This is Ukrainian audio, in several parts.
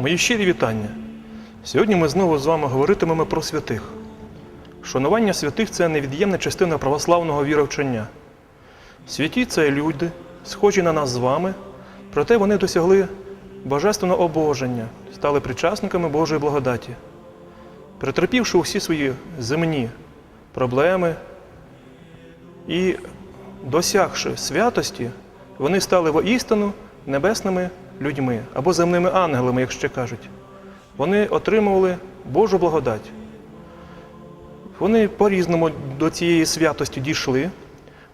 Мої щирі вітання. Сьогодні ми знову з вами говоритимемо про святих. Шанування святих це невід'ємна частина православного віровчення. Святі це люди, схожі на нас з вами, проте вони досягли божественного обоження, стали причасниками Божої благодаті. Претерпівши усі свої земні проблеми і досягши святості, вони стали воістину небесними людьми або земними ангелами, як ще кажуть. Вони отримували Божу благодать. Вони по-різному до цієї святості дійшли.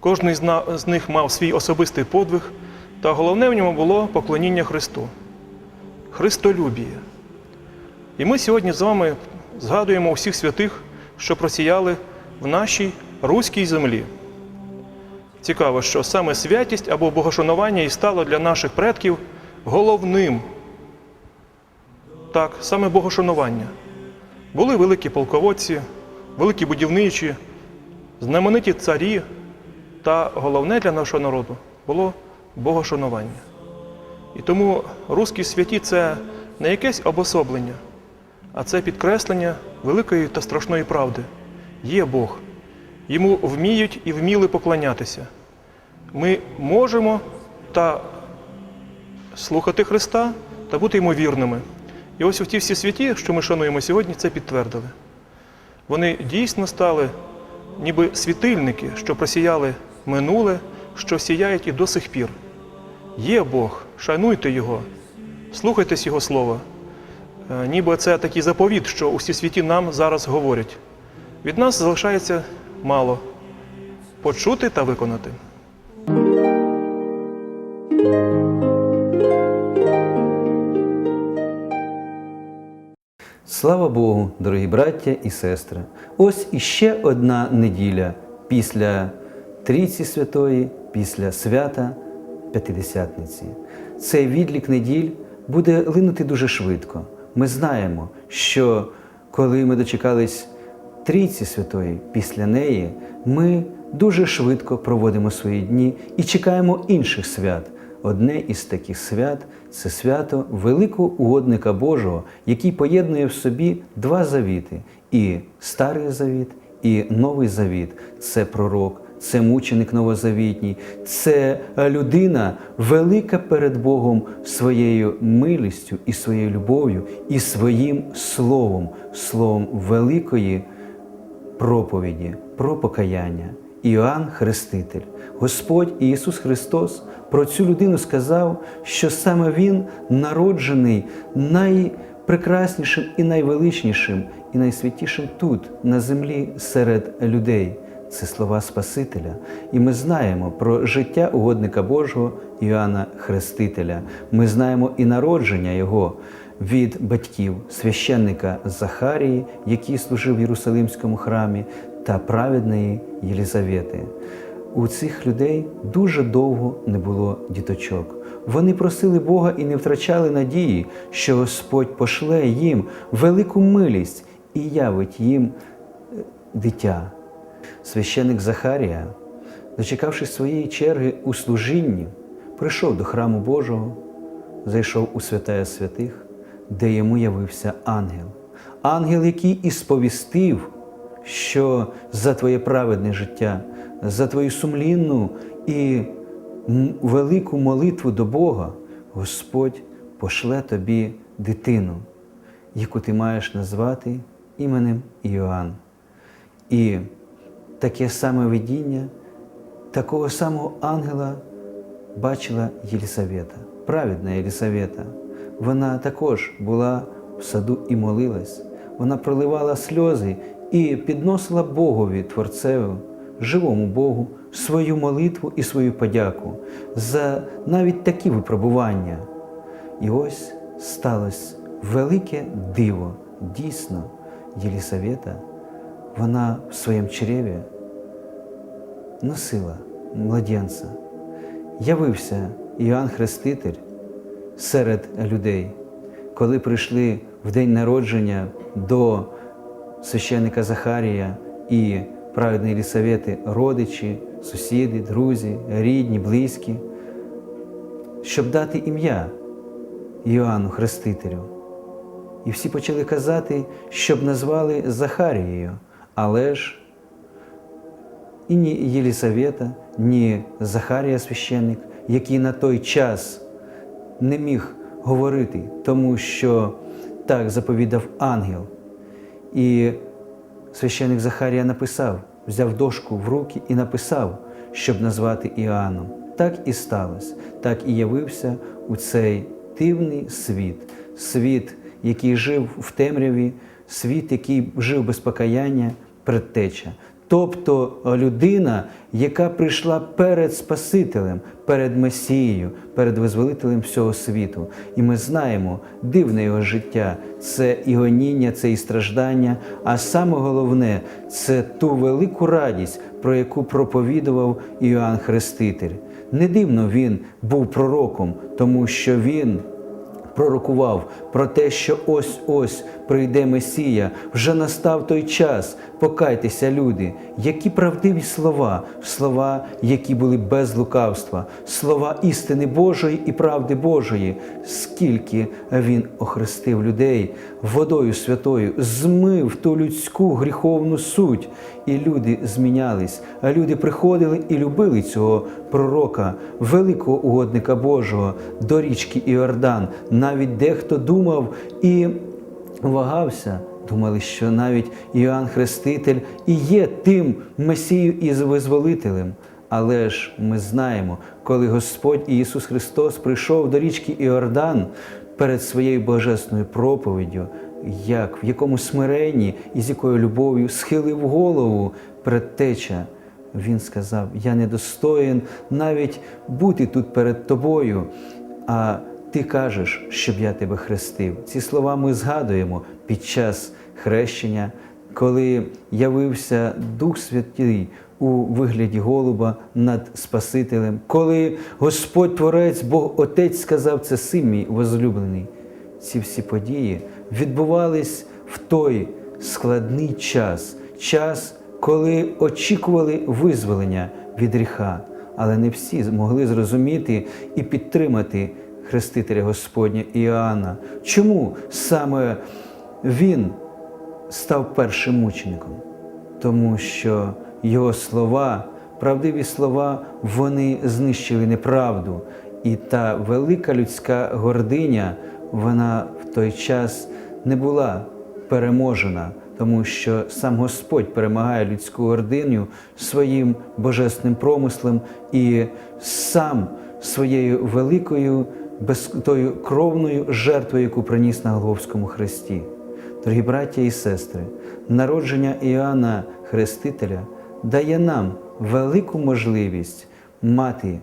Кожен з них мав свій особистий подвиг, та головне в ньому було поклоніння Христу, Христолюбіє. І ми сьогодні з вами згадуємо усіх святих, що просіяли в нашій руській землі. Цікаво, що саме святість або богошанування і стало для наших предків головним. Так, саме богошанування. Були великі полководці, великі будівничі, знамениті царі, та головне для нашого народу було богошанування. І тому русські святі це не якесь обособлення, а це підкреслення великої та страшної правди. Є Бог. Йому вміють і вміли поклонятися. Ми можемо та слухати Христа та бути йому вірними. І ось ті всі святі, що ми шануємо сьогодні, це підтвердили. Вони дійсно стали ніби світильники, що просіяли минуле, що сіяють і до сих пір. Є Бог, шануйте Його, слухайтесь Його слова. Е, Ніби це такий заповіт, що усі святі нам зараз говорять. Від нас залишається мало почути та виконати. Слава Богу, дорогі браття і сестри! Ось іще одна неділя після Трійці Святої, після свята П'ятидесятниці. Цей відлік неділь буде линути дуже швидко. Ми знаємо, що коли ми дочекались Трійці Святої, після неї ми дуже швидко проводимо свої дні і чекаємо інших свят. Одне із таких свят це свято великого угодника Божого, який поєднує в собі два завіти: і Старий Завіт, і Новий Завіт. Це пророк, це мученик новозавітній, це людина велика перед Богом своєю милістю і своєю любов'ю, і своїм словом, словом великої проповіді про покаяння. Іоанн Хреститель, Господь Ісус Христос про цю людину сказав, що саме Він народжений найпрекраснішим і найвеличнішим, і найсвятішим тут, на землі, серед людей. Це слова Спасителя. І ми знаємо про життя угодника Божого Іоанна Хрестителя. Ми знаємо і народження Його від батьків священника Захарії, який служив в Єрусалимському храмі, та праведної Єлізавети. У цих людей дуже довго не було діточок. Вони просили Бога і не втрачали надії, що Господь пошле їм велику милість і явить їм е, дитя. Священик Захарія, дочекавшись своєї черги у служінні, прийшов до храму Божого, зайшов у святая святих, де йому явився ангел. Ангел, який і сповістив, що за твоє праведне життя, за твою сумлінну і велику молитву до Бога, Господь пошле тобі дитину, яку ти маєш назвати іменем Іоанн. І таке саме видіння, такого самого ангела бачила Єлісавета, праведна Єлісавета. Вона також була в саду і молилась. Вона проливала сльози і підносила Богові Творцеву, живому Богу, свою молитву і свою подяку за навіть такі випробування. І ось сталося велике диво. Дійсно, Єлісавета, вона в своєму чреві носила младенця. Явився Іоанн Хреститель серед людей, коли прийшли в день народження до священника Захарія і праведні Єлісавети, родичі, сусіди, друзі, рідні, близькі, щоб дати ім'я Іоанну Хрестителю. І всі почали казати, щоб назвали Захарією, але ж і ні Єлісавета, ні Захарія священник, який на той час не міг говорити, тому що так заповідав ангел. І священник Захарія написав, взяв дошку в руки і написав, щоб назвати Іоанном. Так і сталося, так і явився у цей дивний світ, світ, який жив в темряві, світ, який жив без покаяння, предтеча. Тобто людина, яка прийшла перед Спасителем, перед Месією, перед визволителем всього світу. І ми знаємо, дивне його життя це і гоніння, це і страждання. А саме головне це ту велику радість, про яку проповідував Іоанн Хреститель. Не дивно він був пророком, тому що він пророкував про те, що ось-ось прийде Месія, вже настав той час. Покайтеся, люди, які правдиві слова, слова, які були без лукавства, слова істини Божої і правди Божої, скільки він охрестив людей водою святою, змив ту людську гріховну суть, і люди змінялись. А люди приходили і любили цього пророка, великого угодника Божого до річки Іордан. Навіть дехто думав і вагався. Думали, що навіть Іоанн Хреститель і є тим Месією і визволителем. Але ж ми знаємо, коли Господь Ісус Христос прийшов до річки Іордан перед своєю божественною проповіддю, як в якому смиренні і з якою любов'ю схилив голову предтеча. Він сказав: Я недостоїн навіть бути тут перед тобою. А ти кажеш, щоб я тебе хрестив. Ці слова ми згадуємо під час хрещення, коли явився Дух Святий у вигляді голуба над Спасителем, коли Господь Творець, Бог Отець сказав, це син мій возлюблений. Ці всі події відбувались в той складний час, час, коли очікували визволення від гріха, але не всі змогли зрозуміти і підтримати Хрестителя Господня Іоанна. Чому саме він став першим мучеником? Тому що його слова, правдиві слова, вони знищили неправду. І та велика людська гординя, вона в той час не була переможена, тому що сам Господь перемагає людську гординю своїм божественним промислом і сам своєю великою без тою кровною жертвою, яку приніс на Голговському хресті. Дорогі браття і сестри, народження Іоанна Хрестителя дає нам велику можливість мати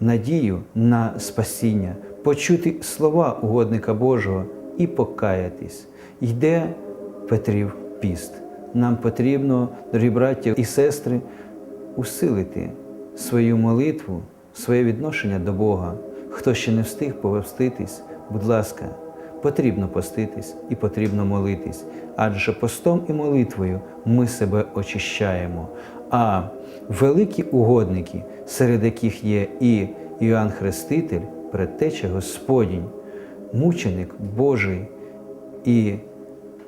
надію на спасіння, почути слова угодника Божого і покаятись. Йде Петрів піст. Нам потрібно, дорогі браття і сестри, усилити свою молитву, своє відношення до Бога. Хто ще не встиг повститись, будь ласка, потрібно поститись і потрібно молитись, адже постом і молитвою ми себе очищаємо. А великі угодники, серед яких є і Іоанн Хреститель, предтеча Господінь, мученик Божий і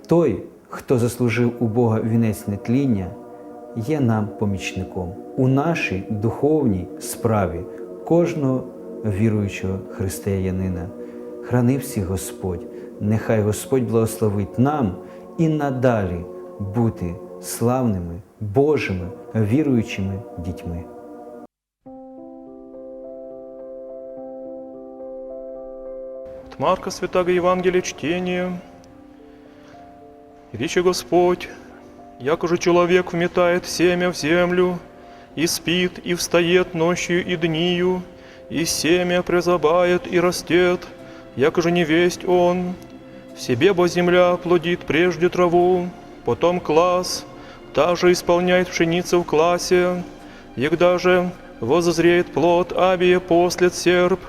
той, хто заслужив у Бога вінець нетління, є нам помічником у нашій духовній справі кожного віруючого християнина. Храни всіх Господь, нехай Господь благословить нам і надалі бути славними, Божими, віруючими дітьми. Марка Святаго Евангелия чтение. Речи Господь, як уже человек вметает семя в землю, и спит, и встает ночью и днию, и семя призабает и растет, як же не весть он. В себе бо земля плодит прежде траву, потом класс, та же исполняет пшеница в классе, егда же воззреет плод абия послед серп,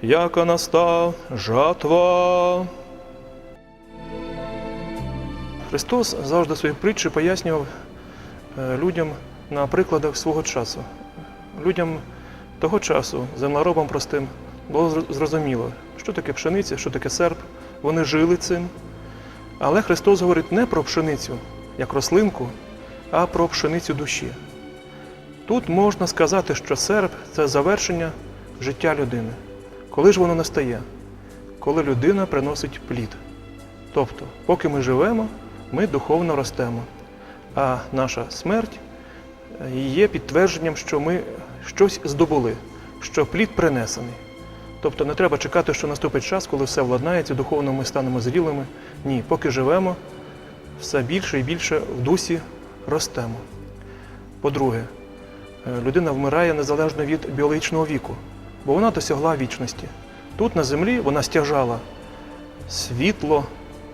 яко наста жатва. Христос завжди в своїй притчі пояснював е, людям на прикладах свого часу. Людям того часу, землеробам простим, було зрозуміло, що таке пшениця, що таке серп. Вони жили цим. Але Христос говорить не про пшеницю як рослинку, а про пшеницю душі. Тут можна сказати, що серп це завершення життя людини. Коли ж воно настає? Коли людина приносить плід. Тобто, поки ми живемо, ми духовно ростемо. А наша смерть е, є підтвердженням, що ми щось здобули, що плід принесений. Тобто не треба чекати, що наступить час, коли все владнається, духовно ми станемо зрілими. Ні, поки живемо, все більше і більше в дусі ростемо. По-друге, е, людина вмирає незалежно від біологічного віку, бо вона досягла вічності. Тут на землі вона стяжала світло,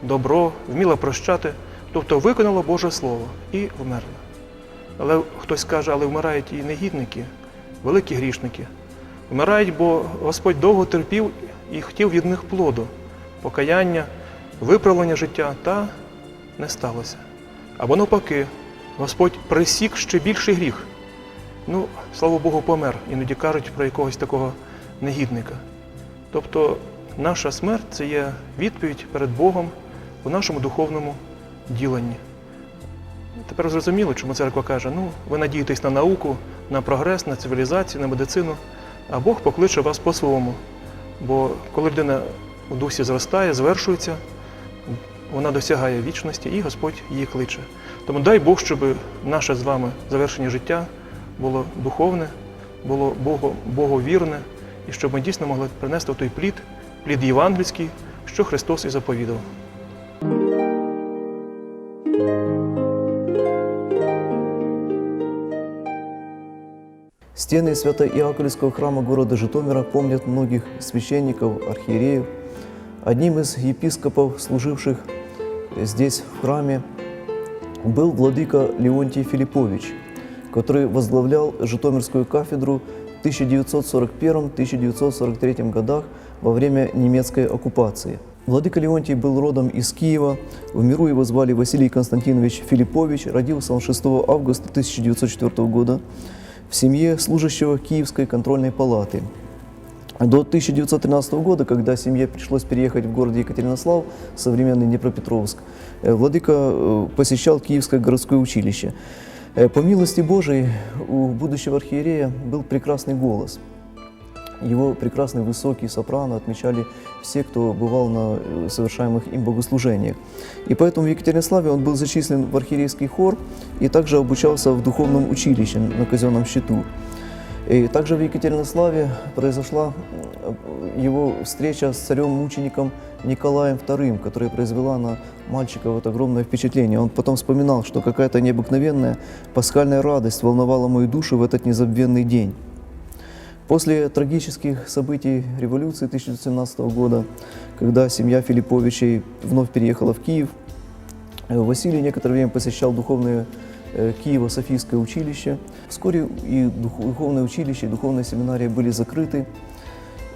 добро, вміла прощати, тобто виконала Боже Слово і вмерла. Але хтось скаже, але вмирають і негідники, великі грішники. Вмирають, бо Господь довго терпів і хотів від них плоду, покаяння, виправлення життя, та не сталося. Або навпаки, Господь присік ще більший гріх. Ну, слава Богу, помер. Іноді кажуть про якогось такого негідника. Тобто наша смерть це є відповідь перед Богом у нашому духовному діленні. Тепер зрозуміло, чому церква каже: ну, ви надієтесь на науку, на прогрес, на цивілізацію, на медицину, а Бог покличе вас по-своєму. Бо коли людина у дусі зростає, звершується, вона досягає вічності і Господь її кличе. Тому дай Бог, щоб наше з вами завершення життя було духовне, було Бого, боговірне, і щоб ми дійсно могли принести той плід, плід євангельський, що Христос і заповідав. Стены Свято-Иаковлевского храма города Житомира помнят многих священников, архиереев. Одним из епископов, служивших здесь в храме, был владыка Леонтий Филиппович, который возглавлял Житомирскую кафедру в 1941-1943 годах во время немецкой оккупации. Владыка Леонтий был родом из Киева. В миру его звали Василий Константинович Филиппович. Родился он 6 августа 1904 года в семье служащего Киевской контрольной палаты. До 1913 года, когда семье пришлось переехать в город Екатеринослав, современный Днепропетровск, э, владыка э, посещал Киевское городское училище. Э, По милости Божией у будущего архиерея был прекрасный голос. Его прекрасный высокий сопрано отмечали все, кто бывал на э, совершаемых им богослужениях. И поэтому в Екатеринославе он был зачислен в архиерейский хор и также обучался в духовном училище на казенном счету. И также в Екатеринославе произошла э, его встреча с царем-мучеником Николаем II, которая произвела на мальчика вот огромное впечатление. Он потом вспоминал, что какая-то необыкновенная пасхальная радость волновала мою душу в этот незабвенный день. После трагических событий революции 1917 года, когда семья Филипповичей вновь переехала в Киев, э, Василий некоторое время посещал духовное э, Киево-Софийское училище. Вскоре и дух- духовное училище, и духовная семинария были закрыты.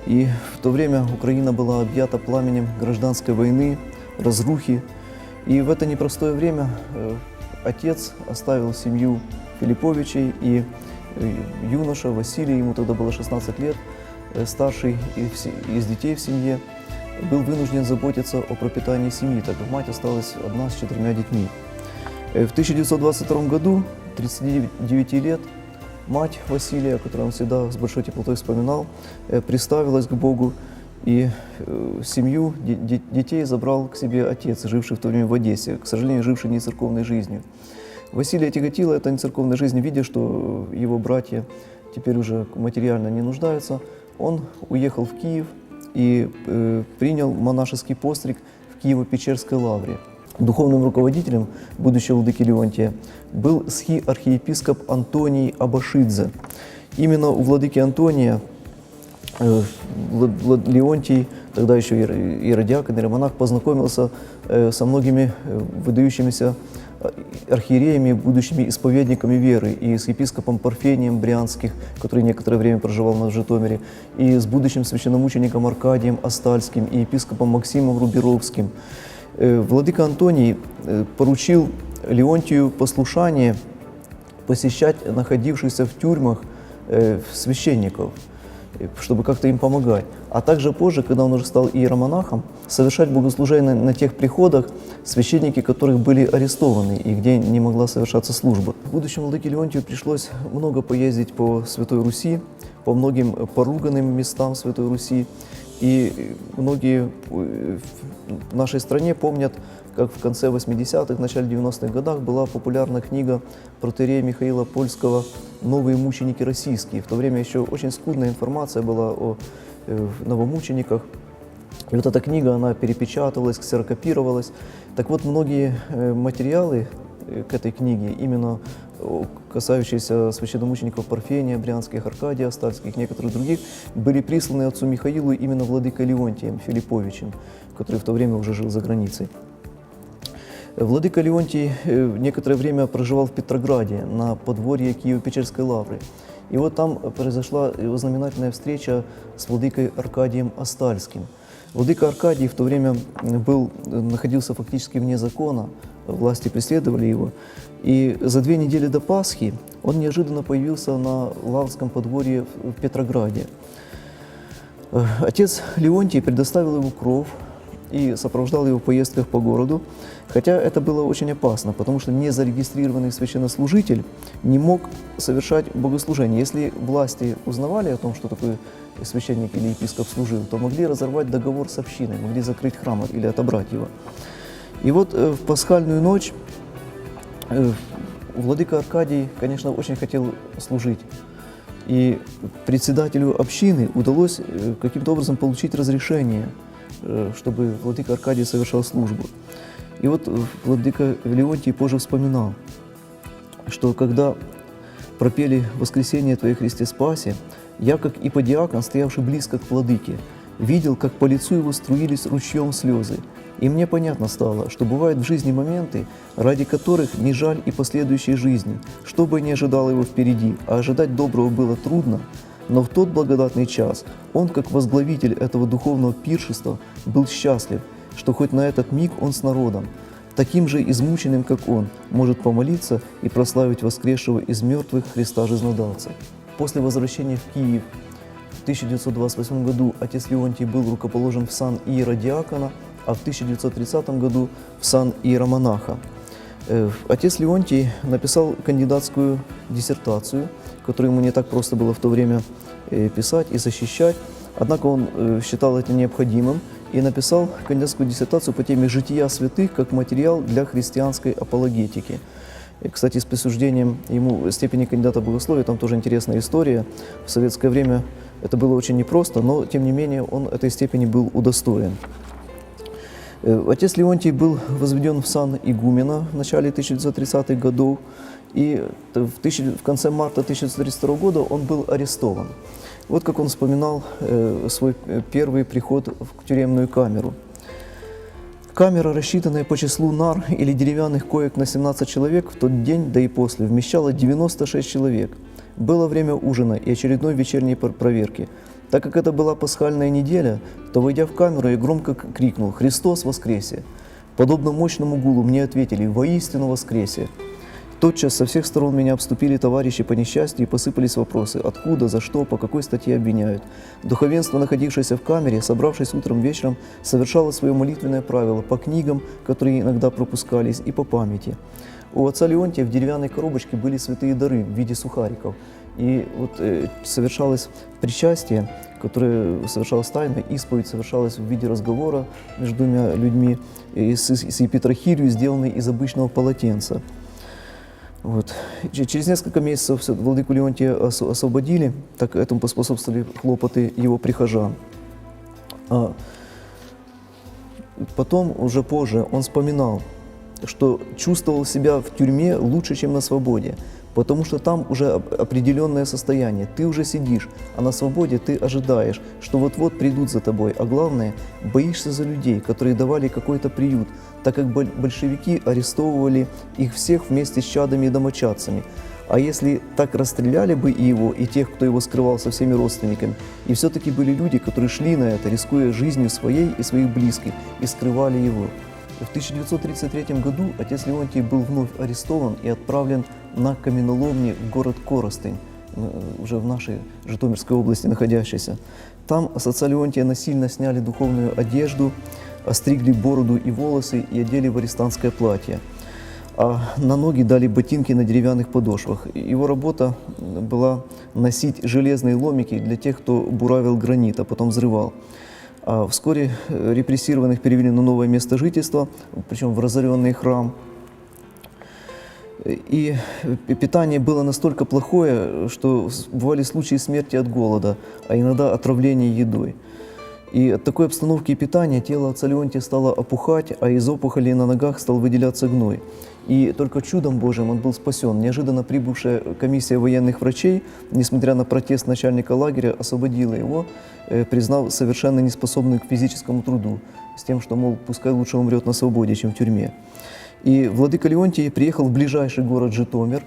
И в то время Украина была объята пламенем гражданской войны, разрухи. И в это непростое время э, отец оставил семью Филипповичей, и э, юноша Василий, ему тогда было 16 лет, э, старший из детей в семье, был вынужден заботиться о пропитании семьи, так как мать осталась одна с четырьмя детьми. Э, В 1922 году, 39 лет, мать Василия, которую он всегда с большой теплотой вспоминал, э, приставилась к Богу, и семью, де- де- детей забрал к себе отец, живший в то время в Одессе, к сожалению, живший не церковной жизнью. Василия тяготила эта нецерковная жизнь, видя, что его братья теперь уже материально не нуждаются, он уехал в Киев и э, принял монашеский постриг в Киево-Печерской лавре. Духовным руководителем будущего владыки Леонтия был схи-архиепископ Антоний Абашидзе. Именно у владыки Антония э, Леонтий, тогда еще иеродиакон, иеромонах, познакомился э, со многими э, выдающимися архиереями, будущими исповедниками веры, и с епископом Парфением Брянских, который некоторое время проживал на Житомире, и с будущим священномучеником Аркадием Остальским, и епископом Максимом Руберовским. Э, Владыка Антоний э, поручил Леонтию послушание посещать находившихся в тюрьмах э, священников, э, чтобы как-то им помогать. А также позже, когда он уже стал иеромонахом, совершать богослужение на тех приходах, священники которых были арестованы и где не могла совершаться служба. Будущему владыке Леонтию пришлось много поездить по Святой Руси, по многим поруганным местам Святой Руси. И многие э, в нашей стране помнят, как в конце 80-х, начале 90-х годах была популярна книга протерея Михаила Польского «Новые мученики российские». В то время еще очень скудная информация была о э, новомучениках. И вот эта книга, она перепечатывалась, ксерокопировалась. Так вот, многие э, материалы э, к этой книге, именно о, касающиеся священномучеников Парфения, Брянских, Аркадия, Стальских, некоторых других, были присланы отцу Михаилу именно владыкой Леонтием Филипповичем, который в то время уже жил за границей. Владыка Леонтий э, некоторое время проживал в Петрограде на подворье Киево-Печерской лавры. И вот там произошла его знаменательная встреча с владыкой Аркадием Остальским. Владыка Аркадий в то время был, находился фактически вне закона, власти преследовали его. И за две недели до Пасхи он неожиданно появился на Лаврском подворье в в Петрограде. Э, Отец Леонтий предоставил ему кров И сопровождал его в поездках по городу, хотя это было очень опасно, потому что незарегистрированный священнослужитель не мог совершать богослужение. Если власти узнавали о том, что такой священник или епископ служил, то могли разорвать договор с общиной, могли закрыть храм или отобрать его. И вот э, в пасхальную ночь э, владыка Аркадий, конечно, очень хотел служить. И председателю общины удалось э, каким-то образом получить разрешение, чтобы владыка Аркадий совершал службу. И вот э, владыка Леонтий позже вспоминал, что когда пропели «Воскресение Твое Христе Спасе», я, как иподиакон, стоявший близко к владыке, видел, как по лицу его струились ручьем слезы. И мне понятно стало, что бывают в жизни моменты, ради которых не жаль и последующей жизни, что бы ни ожидало его впереди, а ожидать доброго было трудно, но в тот благодатный час он, как возглавитель этого духовного пиршества, был счастлив, что хоть на этот миг он с народом, таким же измученным, как он, может помолиться и прославить воскресшего из мертвых Христа Жизнодавца. После возвращения в Киев в 1928 году отец Леонтий был рукоположен в сан иеродиакона, а в 1930 году в сан иеромонаха. Э, Отец Леонтий написал кандидатскую диссертацию, которую ему не так просто было в то время э, писать и защищать. Однако он э, считал это необходимым и написал кандидатскую диссертацию по теме «Жития святых как материал для христианской апологетики». Кстати, с присуждением ему степени кандидата богословия, там тоже интересная история. В советское время это было очень непросто, но, тем не менее, он этой степени был удостоен. Э, Отец Леонтий был возведен в сан игумена в начале 1930-х годов, и в, тысяча- в конце марта 1932 года он был арестован. Вот как он вспоминал э, свой э, первый приход в тюремную камеру. Камера, рассчитанная по числу нар или деревянных коек на 17 человек, в тот день, да и после, вмещала 96 человек. Было время ужина и очередной вечерней пр- проверки. Так как это была пасхальная неделя, то, войдя в камеру, я громко крикнул «Христос воскресе!». Подобно мощному гулу мне ответили «Воистину воскресе!». Тотчас со всех сторон меня обступили товарищи по несчастью и посыпались вопросы, откуда, за что, по какой статье обвиняют. Духовенство, находившееся в камере, собравшись утром вечером, совершало свое молитвенное правило по книгам, которые иногда пропускались, и по памяти. У отца Леонтия в деревянной коробочке были святые дары в виде сухариков. И вот э, совершалось причастие, которое совершалось тайно, исповедь совершалась в виде разговора между двумя людьми и с, с епитрахилью, сделанной из обычного полотенца. Вот. Через несколько месяцев владыку Леонтия освободили, так этому поспособствовали хлопоты его прихожан. А потом, уже позже, он вспоминал, что чувствовал себя в тюрьме лучше, чем на свободе, потому что там уже оп- определенное состояние. Ты уже сидишь, а на свободе ты ожидаешь, что вот-вот придут за тобой, а главное, боишься за людей, которые давали какой-то приют, так как боль- большевики арестовывали их всех вместе с чадами и домочадцами. А если так расстреляли бы и его, и тех, кто его скрывал со всеми родственниками, и все-таки были люди, которые шли на это, рискуя жизнью своей и своих близких, и скрывали его. В 1933 году отец Леонтий был вновь арестован и отправлен на каменоломне в город Коростень, э, уже в нашей Житомирской области находящейся. Там с отца Леонтия насильно сняли духовную одежду, остригли бороду и волосы и одели в арестантское платье. А на ноги дали ботинки на деревянных подошвах. Его работа была носить железные ломики для тех, кто буравил гранит, а потом взрывал. А вскоре э, репрессированных перевели на новое место жительства, причем в разоренный храм. И э, питание было настолько плохое, что с- бывали случаи смерти от голода, а иногда отравления едой. И от такой обстановки и питания тело отца Леонтия стало опухать, а из опухолей на ногах стал выделяться гной. И только чудом Божьим он был спасен. Неожиданно прибывшая комиссия военных врачей, несмотря на протест начальника лагеря, освободила его, э, признав совершенно неспособным к физическому труду, с тем, что, мол, пускай лучше умрет на свободе, чем в тюрьме. И владыка Леонтий приехал в ближайший город Житомир,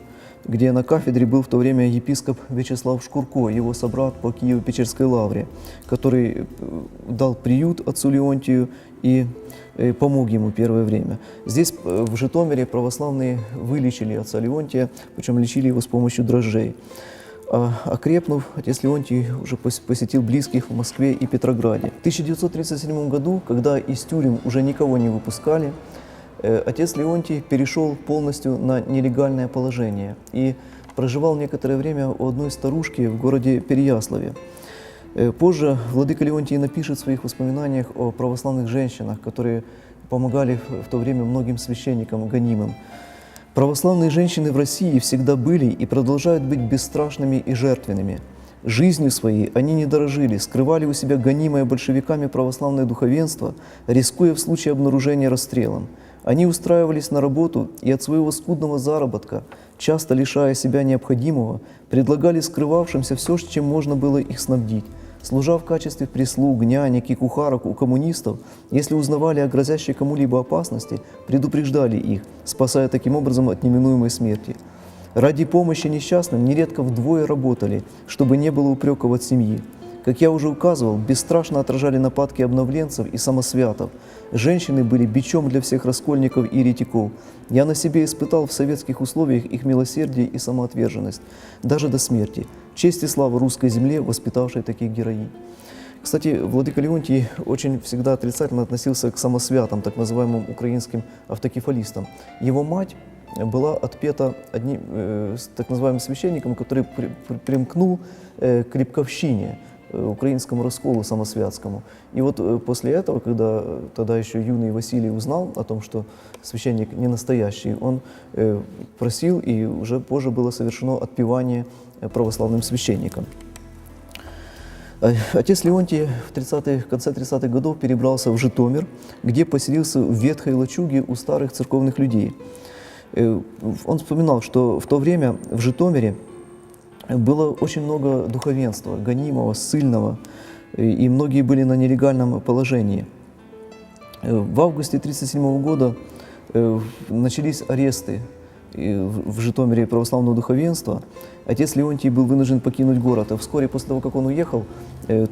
где на кафедре был в то время епископ Вячеслав Шкурко, его собрат по Киево-Печерской лавре, который э, дал приют отцу Леонтию и э, помог ему первое время. Здесь, э, в Житомире, православные вылечили отца Леонтия, причем лечили его с помощью дрожжей. А, Окрепнув, отец Леонтий уже пос- посетил близких в Москве и Петрограде. В 1937 году, когда из тюрем уже никого не выпускали, отец Леонтий перешел полностью на нелегальное положение и проживал некоторое время у одной старушки в городе Переяславе. Э, Позже владыка Леонтий напишет в своих воспоминаниях о православных женщинах, которые помогали в то время многим священникам гонимым. Православные женщины в России всегда были и продолжают быть бесстрашными и жертвенными. Жизнью своей они не дорожили, скрывали у себя гонимое большевиками православное духовенство, рискуя в случае обнаружения расстрелом. Они устраивались на работу и от своего скудного заработка, часто лишая себя необходимого, предлагали скрывавшимся все, чем можно было их снабдить. Служа в качестве прислуг, нянек и кухарок у коммунистов, если узнавали о грозящей кому-либо опасности, предупреждали их, спасая таким образом от неминуемой смерти. Ради помощи несчастным нередко вдвое работали, чтобы не было упреков от семьи. Как я уже указывал, бесстрашно отражали нападки обновленцев и самосвятов. Женщины были бичом для всех раскольников и еретиков. Я на себе испытал в советских условиях их милосердие и самоотверженность, даже до смерти. Честь и слава русской земле, воспитавшей таких героинь. Кстати, Владыка Леонтий очень всегда отрицательно относился к самосвятам, так называемым украинским автокефалистам. Его мать была отпета одним э, так называемым священником, который при- при- примкнул э, к Липковщине, э, украинскому расколу самосвятскому. И вот э, после этого, когда э, тогда еще юный Василий узнал о том, что священник не настоящий, он э, просил, и уже позже было совершено отпевание э, православным священникам. Э, Отец Леонтий в 30-х, конце 30-х годов перебрался в Житомир, где поселился в ветхой лачуге у старых церковных людей. Э, Он вспоминал, что в то время в Житомире было очень много духовенства, гонимого, ссыльного, э, и многие были на нелегальном положении. Э, В августе 1937 года э, начались аресты э, в Житомире православного духовенства. Отец Леонтий был вынужден покинуть город. А вскоре после того, как он уехал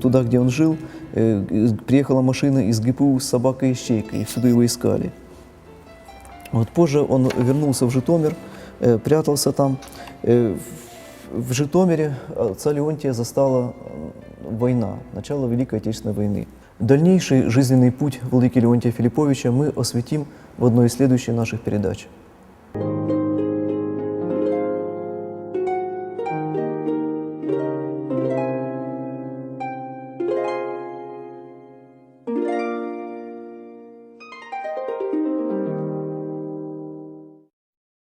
туда, где он жил, приехала машина из ГПУ с собакой и щейкой, и всюду его искали. Вот позже он вернулся в Житомир, прятался там. Э, в- В Житомире отца Леонтия застала э, война, начало Великой Отечественной войны. Дальнейший жизненный путь Владыки Леонтия Филипповича мы осветим в одной из следующих наших передач.